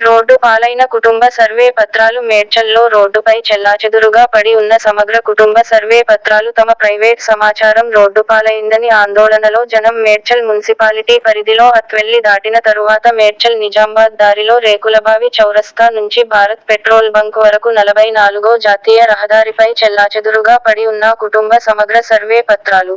Road పాలైన కుటుంబ survey పత్రాలు మేడ్చల్లో రోడ్డుపై చెల్లాచెదురుగా పడి ఉన్న సమగ్ర కుటుంబ సర్వే పత్రాలు తమ ప్రైవేట్ సమాచారం రోడ్డుపాలైందని ఆందోళనలో జనం మేడ్చల్ మున్సిపాలిటీ పరిధిలో అత్వెల్లి దాటిన తరువాత మేడ్చల్ నిజామాబాద్ దారిలో రేకులబావి చౌరస్తా నుంచి భారత్ పెట్రోల్ బంక్ వరకు నలభై నాలుగో జాతీయ రహదారిపై చెల్లాచెదురుగా పడి ఉన్న కుటుంబ సమగ్ర సర్వే పత్రాలు.